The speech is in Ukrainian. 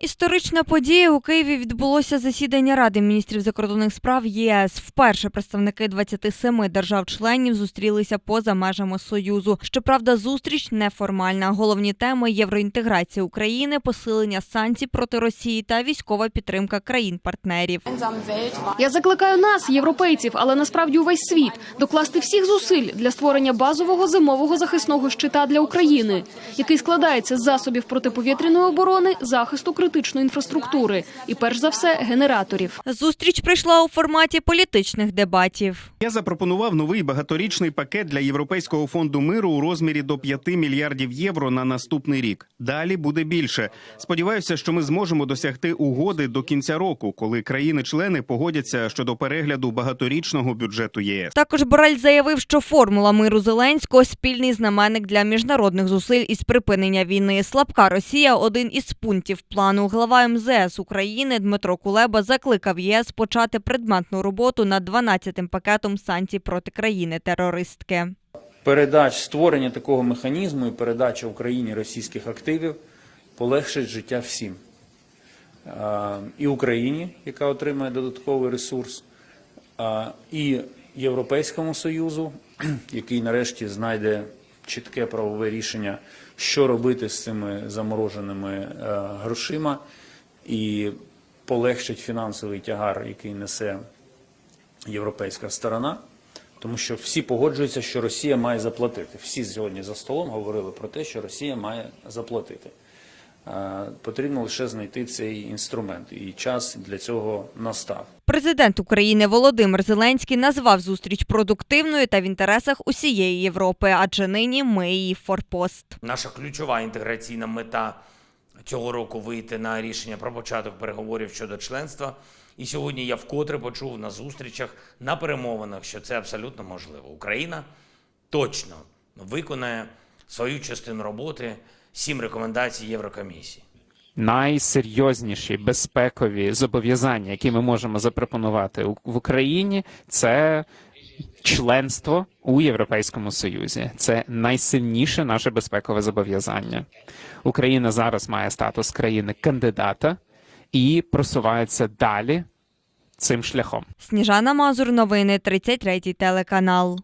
Історична подія у Києві відбулося засідання Ради міністрів закордонних справ ЄС. Вперше представники 27 держав-членів зустрілися поза межами союзу. Щоправда, зустріч неформальна. Головні теми євроінтеграція України, посилення санкцій проти Росії та військова підтримка країн-партнерів. Я закликаю нас, європейців, але насправді увесь світ, докласти всіх зусиль для створення базового зимового захисного щита для України, який складається з засобів протиповітряної оборони, захисту критичної інфраструктури і, перш за все, генераторів. Зустріч прийшла у форматі політичних дебатів. Я запропонував новий багаторічний пакет для Європейського фонду миру у розмірі до 5 мільярдів євро на наступний рік. Далі буде більше. Сподіваюся, що ми зможемо досягти угоди до кінця року, коли країни-члени погодяться щодо перегляду багаторічного бюджету ЄС. Також Борель заявив, що формула миру Зеленського спільний знаменник для міжнародних зусиль із припинення війни. Слабка Росія один із пунктів плану. Глава МЗС України Дмитро Кулеба закликав ЄС почати предметну роботу над 12-тим пакетом санкцій проти країни-терористки. передач створення такого механізму і передача Україні російських активів полегшить життя всім. І Україні, яка отримає додатковий ресурс, і Європейському Союзу, який нарешті знайде чітке правове рішення, що робити з цими замороженими е, грошима, і полегшить фінансовий тягар, який несе європейська сторона, тому що всі погоджуються, що Росія має заплатити. Всі сьогодні за столом говорили про те, що Росія має заплатити. Е, Потрібно лише знайти цей інструмент, і час для цього настав. Президент України Володимир Зеленський назвав зустріч продуктивною та в інтересах усієї Європи, адже нині ми її форпост. Наша ключова інтеграційна мета цього року вийти на рішення про початок переговорів щодо членства. І сьогодні я вкотре почув на зустрічах, на перемовинах, що це абсолютно можливо. Україна точно виконає свою частину роботи, сім рекомендацій Єврокомісії. найсерйозніші безпекові зобов'язання, які ми можемо запропонувати в Україні, це членство у Європейському Союзі. Це найсильніше наше безпекове зобов'язання. Україна зараз має статус країни кандидата і просувається далі цим шляхом. Сніжана Мазур, новини 33 телеканал.